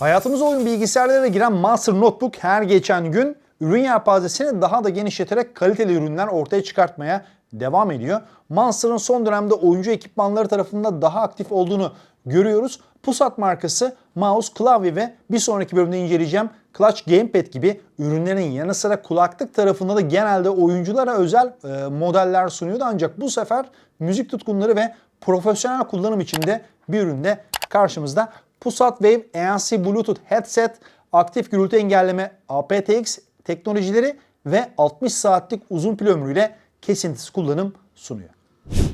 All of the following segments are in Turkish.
Hayatımıza oyun bilgisayarlara giren Monster Notebook her geçen gün ürün yelpazesini daha da genişleterek kaliteli ürünler ortaya çıkartmaya devam ediyor. Monster'ın son dönemde oyuncu ekipmanları tarafında daha aktif olduğunu görüyoruz. Pusat markası mouse, klavye ve bir sonraki bölümde inceleyeceğim Clutch Gamepad gibi ürünlerin yanı sıra kulaklık tarafında da genelde oyunculara özel e, modeller sunuyordu. Ancak bu sefer müzik tutkunları ve profesyonel kullanım için de bir üründe karşımızda. Pusat Wave ANC Bluetooth headset, aktif gürültü engelleme aptX teknolojileri ve 60 saatlik uzun pil ömrüyle kesintisiz kullanım sunuyor.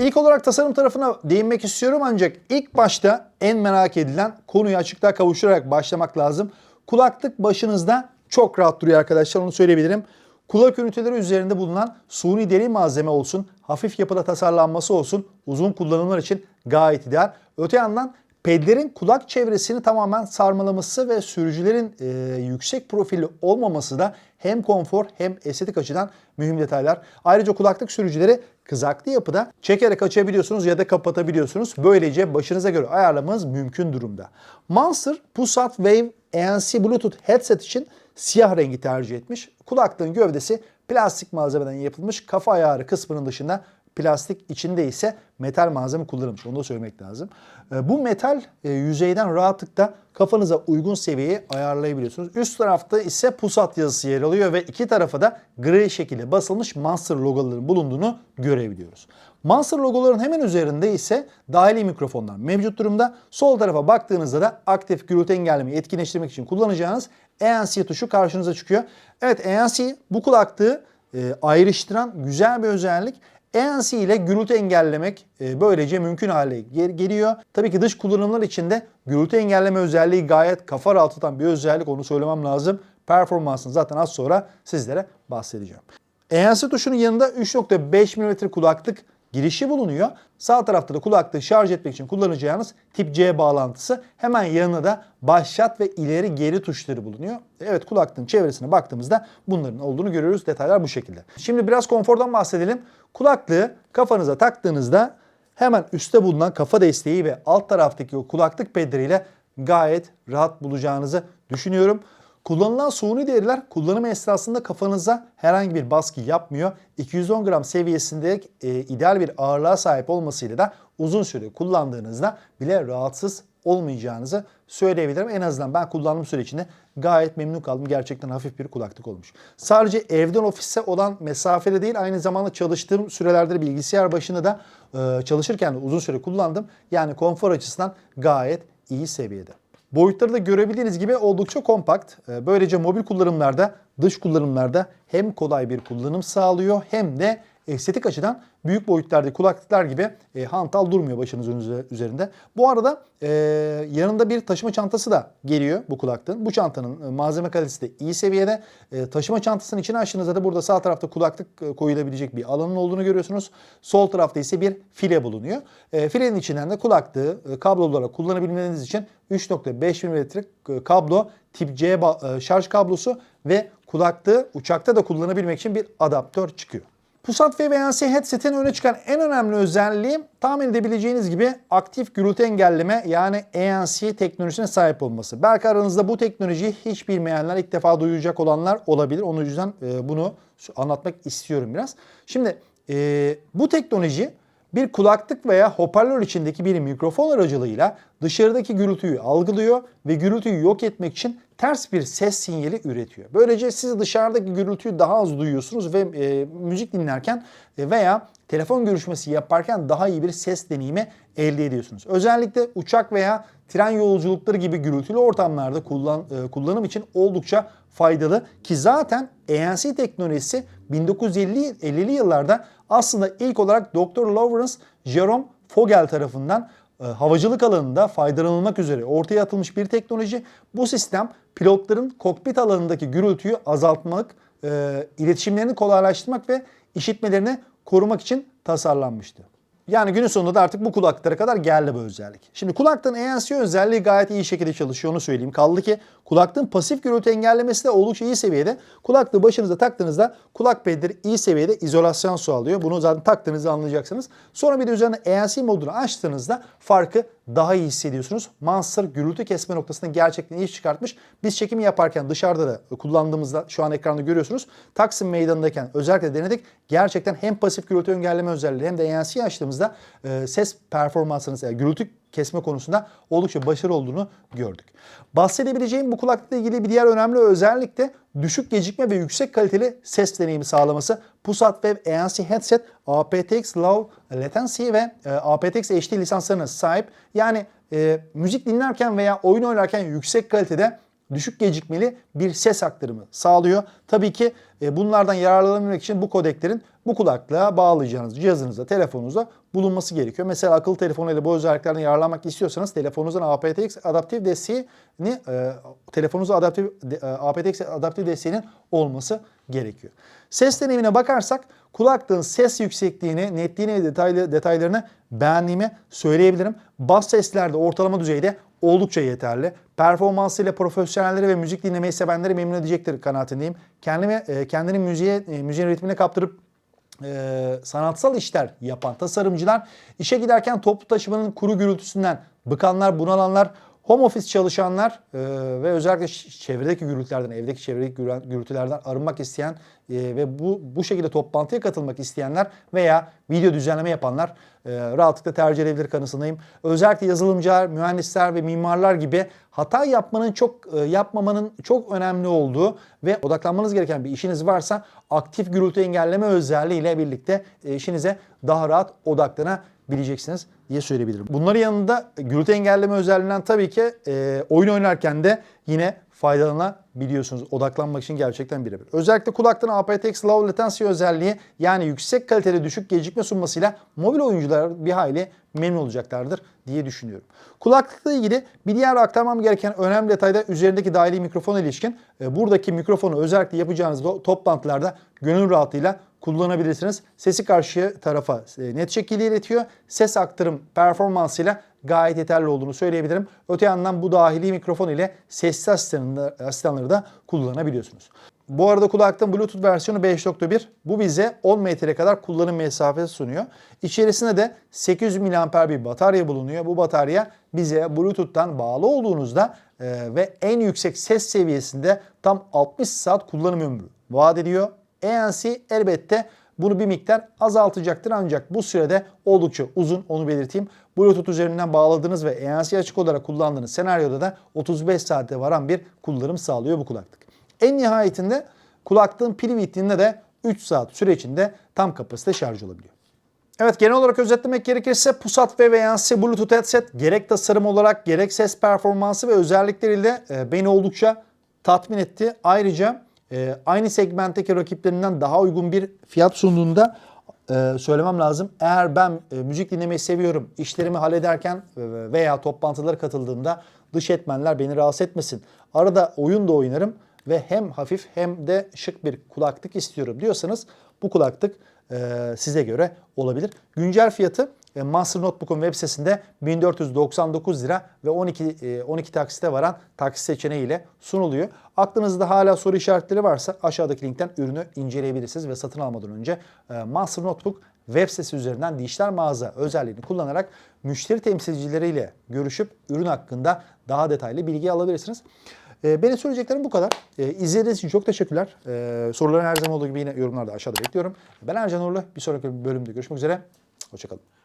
İlk olarak tasarım tarafına değinmek istiyorum ancak ilk başta en merak edilen konuyu açıklığa kavuşturarak başlamak lazım. Kulaklık başınızda çok rahat duruyor arkadaşlar onu söyleyebilirim. Kulak üniteleri üzerinde bulunan suni deri malzeme olsun, hafif yapıda tasarlanması olsun uzun kullanımlar için gayet ideal. Öte yandan pedlerin kulak çevresini tamamen sarmalaması ve sürücülerin e, yüksek profili olmaması da hem konfor hem estetik açıdan mühim detaylar. Ayrıca kulaklık sürücüleri kızaklı yapıda çekerek açabiliyorsunuz ya da kapatabiliyorsunuz. Böylece başınıza göre ayarlamanız mümkün durumda. Monster Pusat Wave ANC Bluetooth headset için siyah rengi tercih etmiş. Kulaklığın gövdesi plastik malzemeden yapılmış. Kafa ayarı kısmının dışında plastik içinde ise metal malzeme kullanılmış. Onu da söylemek lazım. E, Bu metal e, yüzeyden rahatlıkla kafanıza uygun seviyeye ayarlayabiliyorsunuz. Üst tarafta ise pusat yazısı yer alıyor ve iki tarafa da gri şekilde basılmış Monster logolarının bulunduğunu görebiliyoruz. Monster logoların hemen üzerinde ise dahili mikrofonlar mevcut durumda. Sol tarafa baktığınızda da aktif gürültü engellemeyi etkinleştirmek için kullanacağınız ANC tuşu karşınıza çıkıyor. Evet ANC bu kulaklığı e, ayrıştıran güzel bir özellik. ANC ile gürültü engellemek e, böylece mümkün hale gel- geliyor. Tabii ki dış kullanımlar için de gürültü engelleme özelliği gayet kafa rahatlatan bir özellik onu söylemem lazım. Performansını zaten az sonra sizlere bahsedeceğim. ANC tuşunun yanında 3.5 mm kulaklık girişi bulunuyor. Sağ tarafta da kulaklığı şarj etmek için kullanacağınız tip C bağlantısı. Hemen yanına da başlat ve ileri geri tuşları bulunuyor. Evet kulaklığın çevresine baktığımızda bunların olduğunu görüyoruz. Detaylar bu şekilde. Şimdi biraz konfordan bahsedelim. Kulaklığı kafanıza taktığınızda hemen üstte bulunan kafa desteği ve alt taraftaki o kulaklık pedleriyle gayet rahat bulacağınızı düşünüyorum. Kullanılan suni deriler kullanım esnasında kafanıza herhangi bir baskı yapmıyor. 210 gram seviyesinde e, ideal bir ağırlığa sahip olmasıyla da uzun süre kullandığınızda bile rahatsız olmayacağınızı söyleyebilirim. En azından ben kullandığım süre gayet memnun kaldım. Gerçekten hafif bir kulaklık olmuş. Sadece evden ofise olan mesafede değil aynı zamanda çalıştığım sürelerde de bilgisayar başında da e, çalışırken de uzun süre kullandım. Yani konfor açısından gayet iyi seviyede. Boyutları da görebildiğiniz gibi oldukça kompakt. Ee, Böylece mobil kullanımlarda, dış kullanımlarda hem kolay bir kullanım sağlıyor hem de estetik açıdan büyük boyutlarda kulaklıklar gibi e, hantal durmuyor başınızın üze- üzerinde. Bu arada e, yanında bir taşıma çantası da geliyor bu kulaklığın. Bu çantanın e, malzeme kalitesi de iyi seviyede. E, taşıma çantasının içine açtığınızda da burada sağ tarafta kulaklık e, koyulabilecek bir alanın olduğunu görüyorsunuz. Sol tarafta ise bir file bulunuyor. E, filenin içinden de kulaklığı e, kablo olarak kullanabilmeniz için 3.5 mm kablo tip C e, şarj kablosu ve kulaklığı uçakta da kullanabilmek için bir adaptör çıkıyor. Pusat ve VNC headset'in öne çıkan en önemli özelliği tahmin edebileceğiniz gibi aktif gürültü engelleme yani ANC teknolojisine sahip olması. Belki aranızda bu teknolojiyi hiç bilmeyenler, ilk defa duyacak olanlar olabilir. Onun yüzden e, bunu anlatmak istiyorum biraz. Şimdi e, bu teknoloji bir kulaklık veya hoparlör içindeki bir mikrofon aracılığıyla dışarıdaki gürültüyü algılıyor ve gürültüyü yok etmek için ters bir ses sinyali üretiyor. Böylece siz dışarıdaki gürültüyü daha az duyuyorsunuz ve e, müzik dinlerken e, veya telefon görüşmesi yaparken daha iyi bir ses deneyimi elde ediyorsunuz. Özellikle uçak veya tren yolculukları gibi gürültülü ortamlarda kullan, e, kullanım için oldukça faydalı ki zaten ANC teknolojisi 1950'li yıllarda aslında ilk olarak Dr. Lawrence Jerome Fogel tarafından e, havacılık alanında faydalanılmak üzere ortaya atılmış bir teknoloji. Bu sistem pilotların kokpit alanındaki gürültüyü azaltmak, e, iletişimlerini kolaylaştırmak ve işitmelerini korumak için tasarlanmıştı. Yani günün sonunda da artık bu kulaklıklara kadar geldi bu özellik. Şimdi kulaklığın ANC özelliği gayet iyi şekilde çalışıyor onu söyleyeyim. Kaldı ki kulaklığın pasif gürültü engellemesi de oldukça iyi seviyede. Kulaklığı başınıza taktığınızda kulak pedleri iyi seviyede izolasyon sağlıyor. Bunu zaten taktığınızda anlayacaksınız. Sonra bir de üzerine ANC modunu açtığınızda farkı daha iyi hissediyorsunuz. Monster gürültü kesme noktasında gerçekten iyi çıkartmış. Biz çekimi yaparken dışarıda da kullandığımızda şu an ekranda görüyorsunuz. Taksim meydanındayken özellikle denedik. Gerçekten hem pasif gürültü engelleme özelliği hem de ANC açtığımızda e, ses performansınız yani gürültü kesme konusunda oldukça başarılı olduğunu gördük. Bahsedebileceğim bu kulaklıkla ilgili bir diğer önemli özellik de düşük gecikme ve yüksek kaliteli ses deneyimi sağlaması. Pusat Web ANC Headset aptX Low Latency ve e, aptX HD lisanslarına sahip. Yani e, müzik dinlerken veya oyun oynarken yüksek kalitede düşük gecikmeli bir ses aktarımı sağlıyor. Tabii ki e, bunlardan yararlanabilmek için bu kodeklerin bu kulaklığa bağlayacağınız cihazınızda, telefonunuzda bulunması gerekiyor. Mesela akıllı telefonuyla bu özelliklerden yararlanmak istiyorsanız telefonunuzun aptX adaptif desteğini e, telefonunuzun adaptif e, aptX adaptif desteğinin olması gerekiyor. Ses deneyimine bakarsak kulaklığın ses yüksekliğini, netliğini ve detaylı, detaylarını beğendiğimi söyleyebilirim. Bas seslerde ortalama düzeyde oldukça yeterli. Performansıyla profesyonelleri ve müzik dinlemeyi sevenleri memnun edecektir kanaatindeyim. Kendimi, e, kendini müziğe, e, müziğin ritmine kaptırıp e, sanatsal işler yapan tasarımcılar işe giderken toplu taşımanın kuru gürültüsünden bıkanlar, bunalanlar, home office çalışanlar e, ve özellikle çevredeki gürültülerden, evdeki çevredeki gürül- gürültülerden arınmak isteyen e, ve bu bu şekilde toplantıya katılmak isteyenler veya video düzenleme yapanlar e, rahatlıkla tercih edebilir kanısındayım. Özellikle yazılımcılar, mühendisler ve mimarlar gibi hata yapmanın çok e, yapmamanın çok önemli olduğu ve odaklanmanız gereken bir işiniz varsa aktif gürültü engelleme özelliğiyle birlikte e, işinize daha rahat odaklanabileceksiniz diye söyleyebilirim. Bunların yanında gürültü engelleme özelliğinden tabii ki e, oyun oynarken de yine faydalanabiliyorsunuz. Odaklanmak için gerçekten birebir. Özellikle kulaklığın aptX Low Latency özelliği yani yüksek kalitede düşük gecikme sunmasıyla mobil oyuncular bir hayli memnun olacaklardır diye düşünüyorum. Kulaklıkla ilgili bir diğer aktarmam gereken önemli detay da üzerindeki dahili mikrofona ilişkin. E, Buradaki mikrofonu özellikle yapacağınız to- toplantılarda gönül rahatlığıyla kullanabilirsiniz. Sesi karşı tarafa e, net şekilde iletiyor. Ses aktarım performansıyla gayet yeterli olduğunu söyleyebilirim. Öte yandan bu dahili mikrofon ile sesli asistanları, da kullanabiliyorsunuz. Bu arada kulaklığın Bluetooth versiyonu 5.1. Bu bize 10 metre kadar kullanım mesafesi sunuyor. İçerisinde de 800 mAh bir batarya bulunuyor. Bu batarya bize Bluetooth'tan bağlı olduğunuzda e, ve en yüksek ses seviyesinde tam 60 saat kullanım ömrü vaat ediyor. ANC elbette bunu bir miktar azaltacaktır ancak bu sürede oldukça uzun onu belirteyim. Bluetooth üzerinden bağladığınız ve ANC açık olarak kullandığınız senaryoda da 35 saate varan bir kullanım sağlıyor bu kulaklık. En nihayetinde kulaklığın pili bittiğinde de 3 saat süre içinde tam kapasite şarj olabiliyor. Evet genel olarak özetlemek gerekirse Pusat ve VNC Bluetooth headset gerek tasarım olarak gerek ses performansı ve özellikleriyle e, beni oldukça tatmin etti. Ayrıca e, aynı segmentteki rakiplerinden daha uygun bir fiyat sunduğunda e, söylemem lazım. Eğer ben e, müzik dinlemeyi seviyorum, işlerimi hallederken e, veya toplantılara katıldığımda dış etmenler beni rahatsız etmesin. Arada oyun da oynarım ve hem hafif hem de şık bir kulaklık istiyorum diyorsanız bu kulaklık e, size göre olabilir. Güncel fiyatı e, Master Notebook'un web sitesinde 1499 lira ve 12 e, 12 taksite varan taksit seçeneğiyle sunuluyor. Aklınızda hala soru işaretleri varsa aşağıdaki linkten ürünü inceleyebilirsiniz ve satın almadan önce e, Master Notebook web sitesi üzerinden dijital mağaza özelliğini kullanarak müşteri temsilcileriyle görüşüp ürün hakkında daha detaylı bilgi alabilirsiniz. E, benim söyleyeceklerim bu kadar. E, izlediğiniz için çok teşekkürler. E, soruları her zaman olduğu gibi yine yorumlarda aşağıda bekliyorum. Ben Ercan Uğurlu. Bir sonraki bölümde görüşmek üzere. Hoşçakalın.